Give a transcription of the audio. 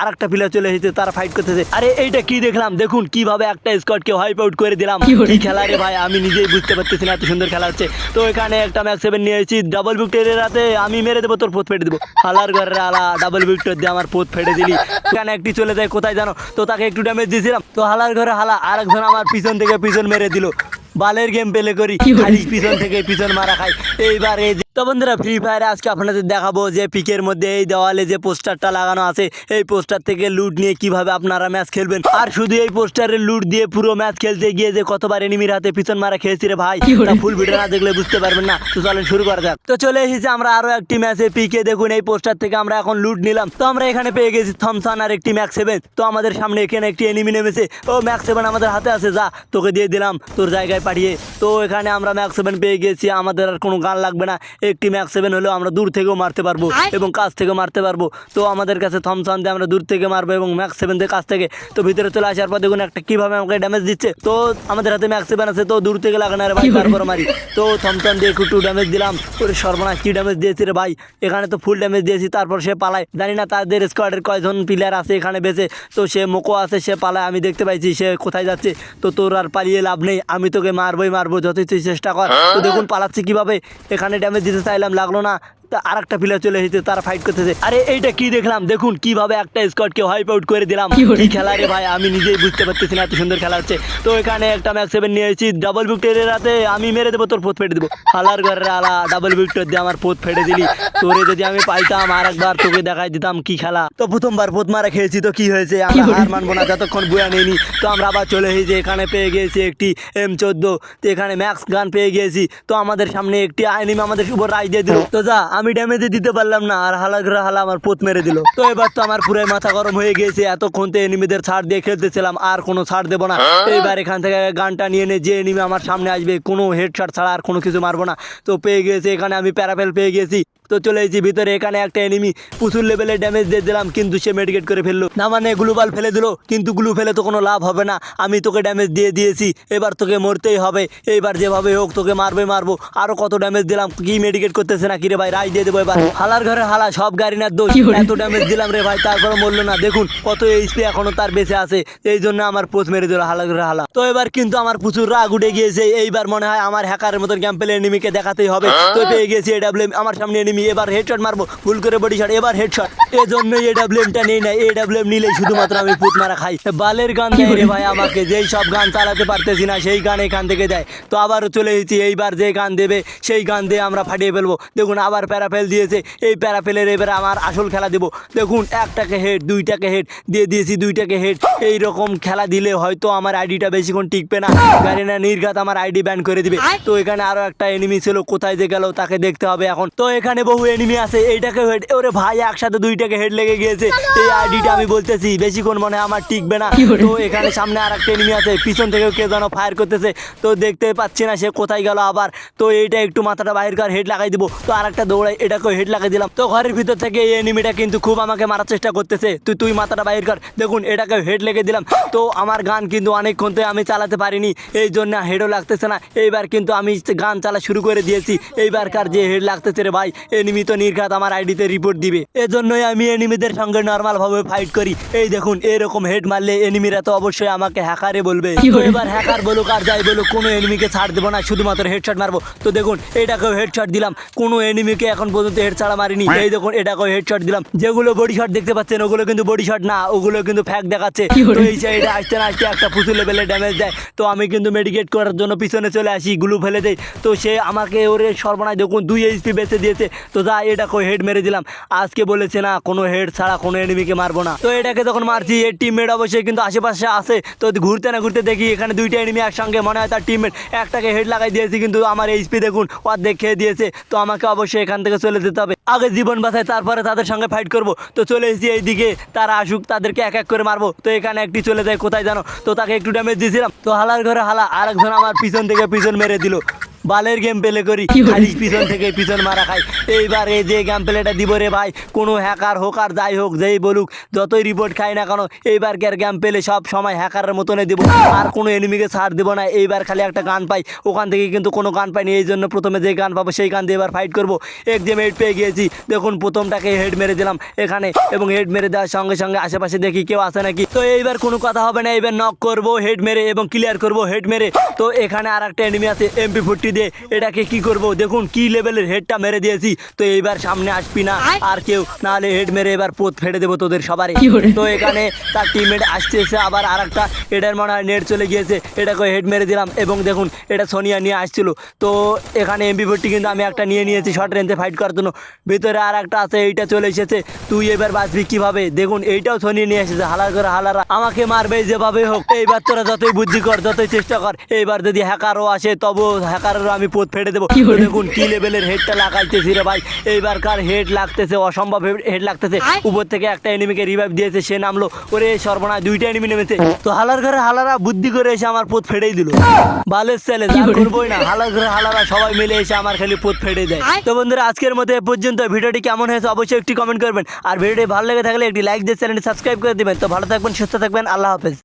আর একটা প্লেয়ার চলে এসেছে তারা ফাইট করতেছে। আরে এইটা কি দেখলাম? দেখুন কীভাবে একটা স্কোয়াডকে হোয়াইপ আউট করে দিলাম। কি খেলা রে ভাই আমি নিজেই বুঝতে পারতেছি না এত সুন্দর খেলা হচ্ছে। তো এখানে একটা ম্যাচ সেভেন নিয়ে এসেছি ডাবল রাতে আমি মেরে দেবো তোর পোত ফেটে দেবো। হালার ঘরের আলা ডাবল দিয়ে আমার পোত ফেটে দিলি। এখানে একটি চলে যায় কোথায় জানো? তো তাকে একটু ড্যামেজ দিয়েছিলাম। তো হালার ঘরে হালা আরেকজন আমার পিছন থেকে পিছন মেরে দিল। বালের গেম পেলে করি পিছন থেকে পিছন মারা খাই এইবার এই তো বন্ধুরা ফ্রি ফায়ারে আজকে আপনাদের দেখাবো যে পিকের মধ্যে এই দেওয়ালে যে পোস্টারটা লাগানো আছে এই পোস্টার থেকে লুট নিয়ে কীভাবে আপনারা ম্যাচ খেলবেন। আর শুধু এই পোস্টারের লুট দিয়ে পুরো ম্যাচ খেলতে গিয়ে যে কতবার এনিমির হাতে পিছন মারা খেয়েছি রে ভাই ফুল ভিডিও না দেখলে বুঝতে পারবেন না। তো চলেন শুরু করা যাক। তো চলে এসেছি আমরা আরও একটি ম্যাচে পিকে দেখুন এই পোস্টার থেকে আমরা এখন লুট নিলাম। তো আমরা এখানে পেয়ে গেছি থমসন আর একটি ম্যাক সেভেন তো আমাদের সামনে এখানে একটি এনিমি নেমেছে। ও ম্যাক্স সেভেন আমাদের হাতে আছে যা তোকে দিয়ে দিলাম তোর জায়গায় পাঠিয়ে। তো এখানে আমরা ম্যাক্স সেভেন পেয়ে গেছি আমাদের আর কোনো গান লাগবে না। একটি ম্যাক্স সেভেন হলেও আমরা দূর থেকেও মারতে পারব এবং কাছ থেকেও মারতে পারব। তো আমাদের কাছে থমসন দিয়ে আমরা দূর থেকে মারবো এবং ম্যাক্স সেভেন দিয়ে কাছ থেকে। তো ভিতরে চলে আসার পর দেখুন একটা কীভাবে আমাকে ড্যামেজ দিচ্ছে। তো আমাদের হাতে ম্যাক্স সেভেন আছে তো দূর থেকে লাগানো রে ভাই তারপর মারি। তো থমসন দিয়ে একটু টু ড্যামেজ দিলাম। ওরে সর্বনাশ কি ড্যামেজ দিয়েছি রে ভাই? এখানে তো ফুল ড্যামেজ দিয়েছি তারপর সে পালায়। জানি না তাদের স্কোয়াডের কয়জন প্লেয়ার আছে এখানে বেঁচে। তো সে মোকো আছে সে পালায় আমি দেখতে পাইছি সে কোথায় যাচ্ছে। তো তোর আর পালিয়ে লাভ নেই আমি তোকে মারবোই মারবো যতই তুই চেষ্টা কর। তো দেখুন পালাচ্ছি কীভাবে এখানে ড্যামেজ দিতে চাইলাম লাগল না। তা আর একটা প্লেয়ার চলে এসেছে তারা ফাইট করতেছে। আরে এইটা কি দেখলাম? দেখুন কীভাবে একটা স্কোয়াডকে হোয়াইপ আউট করে দিলাম। কি খেলা রে ভাই? আমি নিজেই বুঝতে পারতেছি না এত সুন্দর খেলা হচ্ছে। তো এখানে একটা ম্যাচ সেভেন নিয়ে এসেছি ডাবল রাতে আমি মেরে দেবো তোর পোত ফেটে দেবো। হালার ঘরের আলা ডাবল ভিক্টর দিয়ে আমার পোত ফেটে দিলি। তোরে যদি আমি পাইতাম আর একবার তোকে দেখাই দিতাম কি খেলা। তো প্রথমবার পোত মারা খেয়েছি তো কি হয়েছে? আমরা হার মানবো না যতক্ষণ বুয়া নেইনি। তো আমরা আবার চলে এসেছি এখানে পেয়ে গিয়েছি একটি এম চোদ্দ তো এখানে ম্যাক্স গান পেয়ে গিয়েছি। তো আমাদের সামনে একটি আইনিম আমাদের উপর রাই দিয়ে দিল। তো যা আমি ড্যামেজে দিতে পারলাম না, আর হালা করে হালা আমার পোত মেরে দিল। তো এবার তো আমার পুরাই মাথা গরম হয়ে গিয়েছে, এতক্ষণ তো এনিমিদের ছাড় দিয়ে খেলতেছিলাম, আর কোনো ছাড় দেবো না। এইবার এখান থেকে গানটা নিয়ে নে, যে এনিমি আমার সামনে আসবে, কোনো হেডশট ছাড়া আর কোনো কিছু মারবো না। তো পেয়ে গিয়েছে, এখানে আমি প্যারাফেল পেয়ে গেছি তো চলে এসেছি ভিতরে এখানে একটা এনিমি প্রচুর লেভেলে ড্যামেজ দিয়ে দিলাম কিন্তু সে মেডিকেট করে ফেলল। না মানে গ্লুবাল ফেলে দিলো কিন্তু গ্লু ফেলে তো কোনো লাভ হবে না। আমি তোকে ড্যামেজ দিয়ে দিয়েছি এবার তোকে মরতেই হবে। এইবার যেভাবে হোক তোকে মারবে মারবো। আরও কত ড্যামেজ দিলাম কি মেডিকেট করতেছে না কি রে ভাই? রাই দিয়ে দেবো এবার। হালার ঘরে হালা সব গাড়ি না দোষ। এত ড্যামেজ দিলাম রে ভাই তারপরে মরলো না। দেখুন কত এইচপি এখনও তার বেঁচে আছে। এই জন্য আমার পোস্ট মেরে দিল হালার ঘরে হালা। তো এবার কিন্তু আমার প্রচুর রাগ উঠে গিয়েছে। এইবার মনে হয় আমার হ্যাকারের মতন ক্যাম্পেল এনিমিকে দেখাতেই হবে। তো পেয়ে গেছি এডাব্লিউ আমার সামনে এনিমি এবার হেডশট মারবো ভুল করে বডি শট এবার হেডশট এই জন্যই এডাব্লিউটা নেই না এডাব্লিউ নিলেই শুধুমাত্র আমি পুত মারা খাই। বালের গান দেয় রে ভাই আমাকে যেই সব গান চালাতে পারতেছি না সেই গান এখান থেকে দেয়। তো আবারও চলে এসেছি এইবার যে গান দেবে সেই গান দিয়ে আমরা ফাটিয়ে ফেলব। দেখুন আবার প্যারাফেল দিয়েছে এই প্যারাফেলের এবারে আমার আসল খেলা দেবো। দেখুন একটাকে হেড দুইটাকে হেড দিয়ে দিয়েছি দুইটাকে হেড এই রকম খেলা দিলে হয়তো আমার আইডিটা বেশিক্ষণ টিকবে না। গাড়ি না নির্ঘাত আমার আইডি ব্যান করে দিবে। তো এখানে আরও একটা এনিমি ছিল কোথায় যে গেল তাকে দেখতে হবে এখন। তো এখানে বহু এনিমি আছে এইটাকে হেড ওরে ভাই একসাথে দুইটাকে হেড লেগে গিয়েছে। এই আইডিটা আমি বলতেছি বেশিক্ষণ মনে আমার টিকবে না। তো এখানে সামনে আর একটা এনিমি আছে পিছন থেকে কে যেন ফায়ার করতেছে। তো দেখতে পাচ্ছি না সে কোথায় গেল আবার। তো এইটা একটু মাথাটা বাইর কর হেড লাগাই দিব। তো আর একটা দৌড়াই এটাকে হেড লাগাই দিলাম। তো ঘরের ভিতর থেকে এই এনিমিটা কিন্তু খুব আমাকে মারার চেষ্টা করতেছে। তুই তুই মাথাটা বাইর কর। দেখুন এটাকে হেড লেগে দিলাম। তো আমার গান কিন্তু অনেকক্ষণ তো আমি চালাতে পারিনি। এই জন্য হেডও লাগতেছে না। এইবার কিন্তু আমি গান চালা শুরু করে দিয়েছি। এইবারকার যে হেড লাগতেছে রে ভাই এনিমি তো নির্ঘাত আমার আইডিতে রিপোর্ট দিবে। এজন্যই আমি এনিমিদের সঙ্গে নর্মাল ভাবে ফাইট করি। এই দেখুন এরকম হেড মারলে এনিমিরা তো অবশ্যই আমাকে হ্যাকারে বলবে। এবার হ্যাকার বলুক আর যাই বলুক কোনো এনিমিকে ছাড় দেবো না শুধুমাত্র হেডশট মারবো। তো দেখুন এটাকেও হেডশট দিলাম। কোনো এনিমিকে এখন পর্যন্ত হেড ছাড়া মারিনি। এই দেখুন এটাকেও হেডশট দিলাম। যেগুলো বডি শট দেখতে পাচ্ছেন ওগুলো কিন্তু বডি শট না ওগুলো কিন্তু ফ্যাক দেখাচ্ছে। তো এই সাইডে আসতে না আসতে একটা পুতুল লেভেলে ড্যামেজ দেয়। তো আমি কিন্তু মেডিকেট করার জন্য পিছনে চলে আসি গ্লু ফেলে দেয় তো সে আমাকে ওরে সর্বনাশ দেখুন দুই এইচপি বেঁচে দিয়েছে। তো যা এটাকে হেড মেরে দিলাম। আজকে বলেছে না কোনো হেড ছাড়া কোনো এনিমিকে মারবো না। তো এটাকে যখন মারছি, এর টিমমেট অবশ্যই কিন্তু আশেপাশে আছে। তো ঘুরতে না ঘুরতে দেখি এখানে দুইটা এনিমি একসঙ্গে, মনে হয় তার টিমমেট একটাকে হেড লাগাই দিয়েছি, কিন্তু আমার এইচপি দেখুন, অর্ধেক খেয়ে দিয়েছে। তো আমাকে অবশ্যই এখান থেকে চলে যেতে হবে। আগে জীবন বাঁচায় তারপরে তাদের সঙ্গে ফাইট করব। তো চলে এসেছি এইদিকে, তারা আসুক, তাদেরকে এক এক করে মারবো। তো এখানে একটি চলে যায়, কোথায় জানো? তো তাকে একটু ড্যামেজ দিয়েছিলাম। তো হালার ঘরে হালা, আরেকজন আমার পিছন থেকে পিছন মেরে দিল। বালের গেম প্লে করি। খালি পিছন থেকে পিছন মারা খাই। এইবার এই যে গেম প্লেটা দিব রে ভাই কোনো হ্যাকার হোক আর যাই হোক যেই বলুক যতই রিপোর্ট খাই না কেন এইবার কে গেম পেলে সব সময় হ্যাকারের মতনে দিব। আর কোনো এনিমিকে ছাড় দেবো না এইবার খালি একটা গান পাই। ওখান থেকে কিন্তু কোনো গান পাইনি এই জন্য প্রথমে যে গান পাবো সেই গান দিয়ে এবার ফাইট করব। এক্সাম এইট পেয়ে গিয়েছি। দেখুন প্রথমটাকে হেড মেরে দিলাম এখানে এবং হেড মেরে দেওয়ার সঙ্গে সঙ্গে আশেপাশে দেখি কেউ আসে নাকি। তো এইবার কোনো কথা হবে না এইবার নক করব হেড মেরে এবং ক্লিয়ার করব হেড মেরে। তো এখানে আর একটা এনিমি আছে এমপি ফোরটি দিয়ে এটাকে কি করব? দেখুন কি লেভেলের হেডটা মেরে দিয়েছি। তো এইবার সামনে আসবি না আর কেউ নাহলে হেড মেরে এবার পোত ফেটে দেবো তোদের সবারই। তো এখানে তার টিমমেট আসছে এসে আবার আর একটা এটার মনে হয় নেট চলে গিয়েছে এটাকে হেড মেরে দিলাম। এবং দেখুন এটা সোনিয়া নিয়ে আসছিল। তো এখানে এমবি ফোরটি কিন্তু আমি একটা নিয়ে নিয়েছি শর্ট রেঞ্জে ফাইট করার জন্য। ভিতরে আর একটা আছে এইটা চলে এসেছে। তুই এবার বাঁচবি কীভাবে? দেখুন এইটাও সোনিয়া নিয়ে এসেছে হালার করে হালারা। আমাকে মারবে যেভাবে হোক এইবার তোরা যতই বুদ্ধি কর যতই চেষ্টা কর এইবার যদি হ্যাকারও আসে তবু হ্যাকারেরও আমি পোত ফেটে দেবো। দেখুন কি লেভেলের হেডটা লাগাইতেছি রে ভাই। এইবার কার হেড লাগতেছে অসম্ভব হেড লাগতেছে। উপর থেকে একটা এনিমিকে রিভাইভ দিয়েছে সে নামলো। ওরে সর্বনা দুইটা এনিমি নেমেছে। তো হালার ঘরে হালারা বুদ্ধি করে এসে আমার পোত ফেটেই দিল। বালের ছেলে করবোই না। হালার ঘরে হালারা সবাই মিলে এসে আমার খালি পোত ফেটে দেয়। তো বন্ধুরা আজকের মতো এ পর্যন্ত। ভিডিওটি কেমন হয়েছে অবশ্যই একটি কমেন্ট করবেন। আর ভিডিওটি ভালো লেগে থাকলে একটি লাইক দিয়ে চ্যানেলটি সাবস্ক্রাইব করে দিবেন। তো ভালো থাকবেন সুস্থ থাকবেন আল্লাহ হাফেজ।